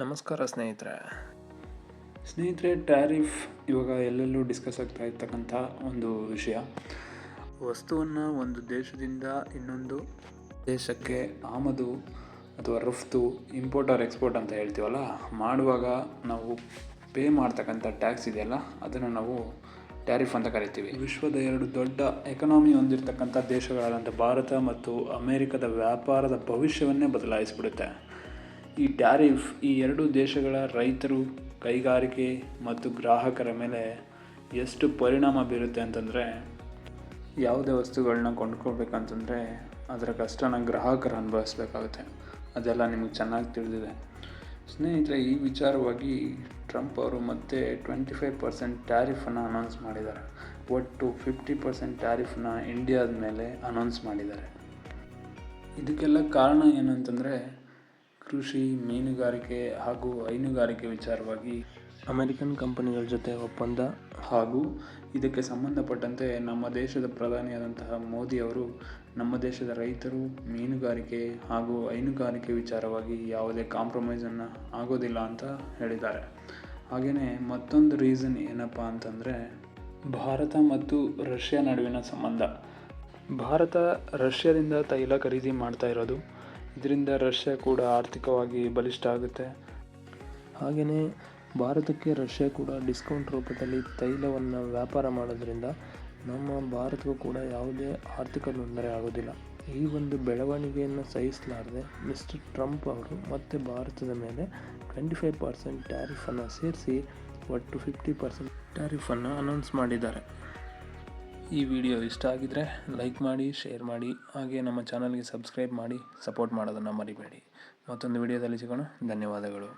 ನಮಸ್ಕಾರ ಸ್ನೇಹಿತರೆ. ಸ್ನೇಹಿತರೆ, ಟ್ಯಾರಿಫ್ ಇವಾಗ ಎಲ್ಲೆಲ್ಲೂ ಡಿಸ್ಕಸ್ ಆಗ್ತಾ ಇರ್ತಕ್ಕಂಥ ಒಂದು ವಿಷಯ. ವಸ್ತುವನ್ನು ಒಂದು ದೇಶದಿಂದ ಇನ್ನೊಂದು ದೇಶಕ್ಕೆ ಆಮದು ಅಥವಾ ರಫ್ತು, ಇಂಪೋರ್ಟ್ ಆರ್ ಎಕ್ಸ್ಪೋರ್ಟ್ ಅಂತ ಹೇಳ್ತೀವಲ್ಲ, ಮಾಡುವಾಗ ನಾವು ಪೇ ಮಾಡ್ತಕ್ಕಂಥ ಟ್ಯಾಕ್ಸ್ ಇದೆಯಲ್ಲ, ಅದನ್ನು ನಾವು ಟ್ಯಾರಿಫ್ ಅಂತ ಕರಿತೀವಿ. ವಿಶ್ವದ ಎರಡು ದೊಡ್ಡ ಎಕನಾಮಿ ಹೊಂದಿರತಕ್ಕಂಥ ದೇಶಗಳಾದಂಥ ಭಾರತ ಮತ್ತು ಅಮೇರಿಕದ ವ್ಯಾಪಾರದ ಭವಿಷ್ಯವನ್ನೇ ಬದಲಾಯಿಸಿಬಿಡುತ್ತೆ. ಈ ಟ್ಯಾರಿಫ್ ಈ ಎರಡು ದೇಶಗಳ ರೈತರು ಕೈಗಾರಿಕೆ ಮತ್ತು ಗ್ರಾಹಕರ ಮೇಲೆ ಎಷ್ಟು ಪರಿಣಾಮ ಬೀರುತ್ತೆ ಅಂತಂದರೆ, ಯಾವುದೇ ವಸ್ತುಗಳನ್ನ ಕೊಂಡ್ಕೊಳ್ಬೇಕಂತಂದರೆ ಅದರ ಕಷ್ಟನ ಗ್ರಾಹಕರು ಅನುಭವಿಸ್ಬೇಕಾಗುತ್ತೆ. ಅದೆಲ್ಲ ನಿಮಗೆ ಚೆನ್ನಾಗಿ ತಿಳಿದಿದೆ. ಸ್ನೇಹಿತರೆ, ಈ ವಿಚಾರವಾಗಿ ಟ್ರಂಪ್ ಅವರು ಮತ್ತೆ ಟ್ವೆಂಟಿ ಫೈವ್ ಪರ್ಸೆಂಟ್ ಟ್ಯಾರಿಫನ್ನು ಅನೌನ್ಸ್ ಮಾಡಿದ್ದಾರೆ. ಒಟ್ಟು ಫಿಫ್ಟಿ ಪರ್ಸೆಂಟ್ ಟ್ಯಾರಿಫನ್ನ ಇಂಡಿಯಾದ ಮೇಲೆ ಅನೌನ್ಸ್ ಮಾಡಿದ್ದಾರೆ. ಇದಕ್ಕೆಲ್ಲ ಕಾರಣ ಏನು ಅಂತಂದರೆ ಕೃಷಿ, ಮೀನುಗಾರಿಕೆ ಹಾಗೂ ಹೈನುಗಾರಿಕೆ ವಿಚಾರವಾಗಿ ಅಮೆರಿಕನ್ ಕಂಪನಿಗಳ ಜೊತೆ ಒಪ್ಪಂದ ಹಾಗೂ ಇದಕ್ಕೆ ಸಂಬಂಧಪಟ್ಟಂತೆ ನಮ್ಮ ದೇಶದ ಪ್ರಧಾನಿಯಾದಂತಹ ಮೋದಿ ಅವರು ನಮ್ಮ ದೇಶದ ರೈತರು, ಮೀನುಗಾರಿಕೆ ಹಾಗೂ ಹೈನುಗಾರಿಕೆ ವಿಚಾರವಾಗಿ ಯಾವುದೇ ಕಾಂಪ್ರಮೈಸನ್ನು ಆಗೋದಿಲ್ಲ ಅಂತ ಹೇಳಿದ್ದಾರೆ. ಹಾಗೆಯೇ ಮತ್ತೊಂದು ರೀಸನ್ ಏನಪ್ಪ ಅಂತಂದರೆ ಭಾರತ ಮತ್ತು ರಷ್ಯಾ ನಡುವಿನ ಸಂಬಂಧ. ಭಾರತ ರಷ್ಯಾದಿಂದ ತೈಲ ಖರೀದಿ ಮಾಡ್ತಾ ಇರೋದು ಇದರಿಂದ ರಷ್ಯಾ ಕೂಡ ಆರ್ಥಿಕವಾಗಿ ಬಲಿಷ್ಠ ಆಗುತ್ತೆ. ಹಾಗೆಯೇ ಭಾರತಕ್ಕೆ ರಷ್ಯಾ ಕೂಡ ಡಿಸ್ಕೌಂಟ್ ರೂಪದಲ್ಲಿ ತೈಲವನ್ನು ವ್ಯಾಪಾರ ಮಾಡೋದ್ರಿಂದ ನಮ್ಮ ಭಾರತಕ್ಕೂ ಕೂಡ ಯಾವುದೇ ಆರ್ಥಿಕ ತೊಂದರೆ ಆಗೋದಿಲ್ಲ. ಈ ಒಂದು ಬೆಳವಣಿಗೆಯನ್ನು ಸಹಿಸಲಾರದೆ ಮಿಸ್ಟರ್ ಟ್ರಂಪ್ ಅವರು ಮತ್ತೆ ಭಾರತದ ಮೇಲೆ ಟ್ವೆಂಟಿ ಫೈವ್ ಪರ್ಸೆಂಟ್ ಟ್ಯಾರಿಫನ್ನು ಸೇರಿಸಿ ಒಟ್ಟು ಫಿಫ್ಟಿ ಪರ್ಸೆಂಟ್ ಟ್ಯಾರಿಫನ್ನು ಅನೌನ್ಸ್ ಮಾಡಿದ್ದಾರೆ. ಈ ವಿಡಿಯೋ ಇಷ್ಟ ಆಗಿದ್ದರೆ ಲೈಕ್ ಮಾಡಿ, ಶೇರ್ ಮಾಡಿ, ಹಾಗೆ ನಮ್ಮ ಚಾನಲ್ಗೆ ಸಬ್ಸ್ಕ್ರೈಬ್ ಮಾಡಿ, ಸಪೋರ್ಟ್ ಮಾಡೋದನ್ನು ಮರಿಬೇಡಿ. ಮತ್ತೊಂದು ವಿಡಿಯೋದಲ್ಲಿ ಸಿಗೋಣ. ಧನ್ಯವಾದಗಳು.